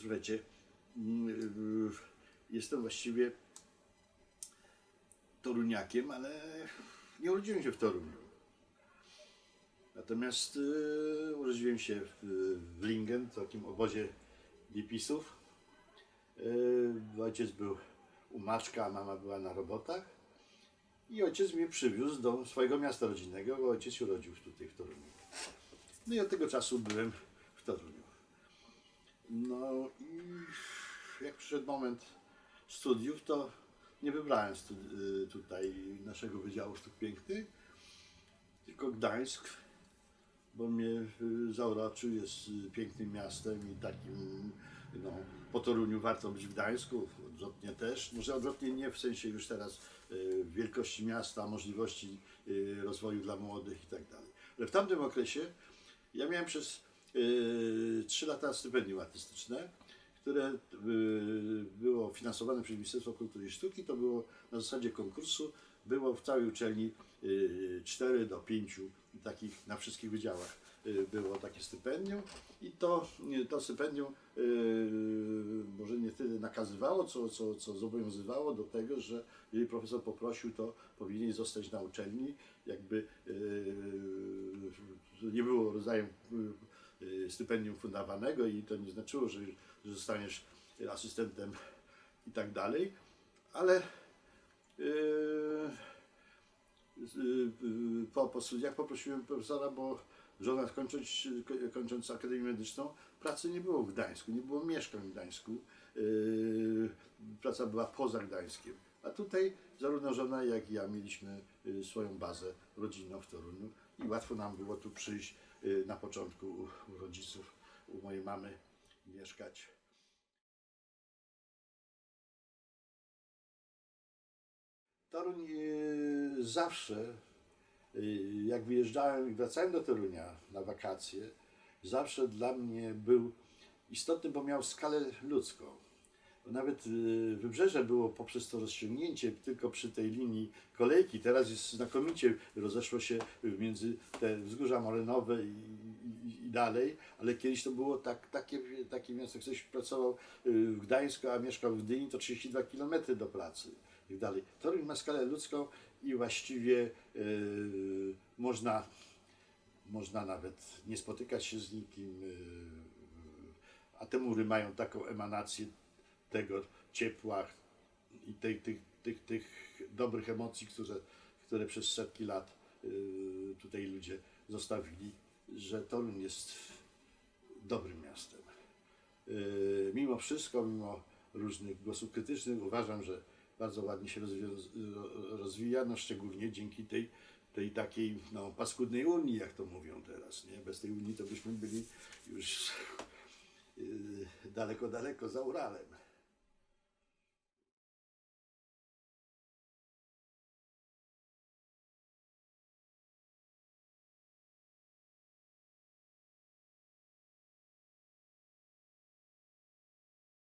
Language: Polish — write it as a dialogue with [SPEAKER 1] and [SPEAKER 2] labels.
[SPEAKER 1] Słuchajcie, mm, jestem właściwie toruniakiem, ale nie urodziłem się w Toruniu. Natomiast y, urodziłem się w, w takim obozie hipisów. Y, ojciec był u Maczka, a mama była na robotach. I ojciec mnie przywiózł do swojego miasta rodzinnego, bo ojciec się urodził tutaj w Toruniu. No i od tego czasu byłem w Toruniu. No i jak przyszedł moment studiów, to nie wybrałem y, tutaj naszego Wydziału Sztuk Pięknych, tylko Gdańsk, bo mnie y, zauroczył, jest y, pięknym miastem i takim, no, po Toruniu warto być w Gdańsku, odwrotnie też. Może odwrotnie nie w sensie już teraz wielkości miasta, możliwości rozwoju dla młodych i tak dalej. Ale w tamtym okresie ja miałem przez 3 lata stypendium artystyczne, które y, było finansowane przez Ministerstwo Kultury i Sztuki. To było na zasadzie konkursu. Było w całej uczelni 4 do 5 takich na wszystkich wydziałach było takie stypendium i to, to stypendium może nie tyle nakazywało, co, co, co zobowiązywało do tego, że jeżeli profesor poprosił, to powinien zostać na uczelni, jakby nie było rodzaju y, stypendium fundowanego i to nie znaczyło, że, że zostaniesz asystentem i tak dalej, ale yy, yy, po, po studiach poprosiłem profesora, bo żona kończąc, kończąc Akademię Medyczną, pracy nie było w Gdańsku, nie było mieszkań w Gdańsku, praca była poza Gdańskiem. A tutaj zarówno żona, jak i ja mieliśmy y, swoją bazę rodzinną w Toruniu i łatwo nam było tu przyjść y, na początku u, rodziców, u mojej mamy mieszkać. Toruń y, zawsze, jak wyjeżdżałem i wracałem do Torunia na wakacje, zawsze dla mnie był istotny, bo miał skalę ludzką. Nawet y, wybrzeże było poprzez to rozciągnięcie tylko przy tej linii kolejki. Teraz jest znakomicie, rozeszło się między te wzgórza morenowe i, i, i dalej, ale kiedyś to było tak, takie, takie miasto, ktoś pracował y, w Gdańsku, a mieszkał w Gdyni, to 32 km do pracy i tak dalej. Toruń ma skalę ludzką i właściwie y, można, można nawet nie spotykać się z nikim, y, a te mury mają taką emanację tego ciepła i tej, tych, tych, tych dobrych emocji, które, które przez setki lat y, tutaj ludzie zostawili, że Toruń jest dobrym miastem. Y, Mimo wszystko, mimo różnych głosów krytycznych, uważam, że bardzo ładnie się rozwija, rozwija no szczególnie dzięki tej, tej takiej no, paskudnej Unii, jak to mówią teraz. Nie? Bez tej Unii to byśmy byli już y, daleko, daleko za Uralem.